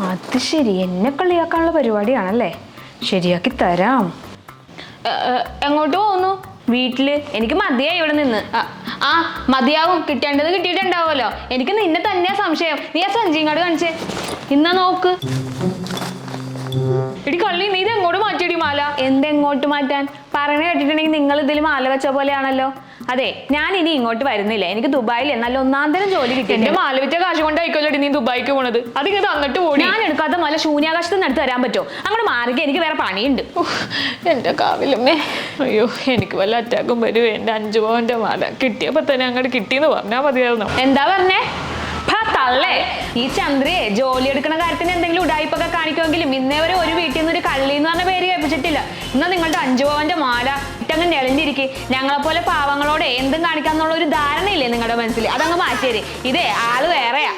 അത് ശരി. എന്നെ കളിയാക്കാനുള്ള പരിപാടിയാണല്ലേ? ശരിയാക്കി തരാം. എങ്ങോട്ട് പോകുന്നു വീട്ടിൽ. എനിക്ക് മതിയായി ഇവിടെ നിന്ന്. ആ, മതിയാവും. കിട്ടേണ്ടത് കിട്ടിയിട്ടുണ്ടാവുമല്ലോ. എനിക്ക് നിന്നെ തന്നെയാ സംശയം. നീ ആ സഞ്ചിങ്ങാട് കാണിച്ചേ. ഇന്നാ നോക്ക്. ഇടി കള്ളി നീ ഇത് എങ്ങോട്ട് മാറ്റിയടി മാല? എന്തെങ്ങോട്ട് മാറ്റാൻ? പറയണ കേട്ടിട്ടുണ്ടെങ്കിൽ നിങ്ങൾ ഇതിലും മാല വെച്ച പോലെയാണല്ലോ. അതെ ഞാൻ ഇനി ഇങ്ങോട്ട് വരുന്നില്ല. എനിക്ക് ദുബായിൽ നല്ല ഒന്നാം തരം ജോലി എന്റെ കിട്ടിയിട്ടുണ്ട് മാല വിറ്റ കാശ് കൊണ്ടായിക്കോട്ടെ നീ ദുബായിക്ക് പോണത്. അത് ഇങ്ങനെ അങ്ങോട്ട് പോടി. ഞാൻ എടുക്കാത്ത മല ശൂന്യാകാശത്ത് നിന്ന് എടുത്ത് തരാൻ പറ്റുമോ അങ്ങോട്ട് മാറുക എനിക്ക് വേറെ പണിയുണ്ട്. എന്റെ കാവിലമ്മേ. അയ്യോ എനിക്ക് വല്ല അറ്റാക്കും വരുവേ എന്റെ അഞ്ചു പവന്റെ മാല. കിട്ടിയപ്പോ തന്നെ അങ്ങോട്ട് കിട്ടിയെന്ന് പറഞ്ഞാൽ മതിയായിരുന്നു. എന്താ പറഞ്ഞേ? തള്ളേ. ഈ ചന്ദ്രയെ ജോലി എടുക്കുന്ന കാര്യത്തിന് എന്തെങ്കിലും ഉടായ്പൊക്കെ കാണിക്കുമെങ്കിലും ഇന്നേ വരെ ഒരു വീട്ടിൽ ഇന്ന് നിങ്ങളുടെ അഞ്ചു പവന്റെ മാല ഇട്ടങ്ങ് നെളിഞ്ഞിരിക്കെ. ഞങ്ങളെ പോലെ പാവങ്ങളോട് എന്തും കാണിക്കാന്നുള്ള ഒരു ധാരണയില്ലേ നിങ്ങളുടെ മനസ്സിൽ അതങ്ങ് മാറ്റിയേര്. ഇതേ ആൾ വേറെയാ.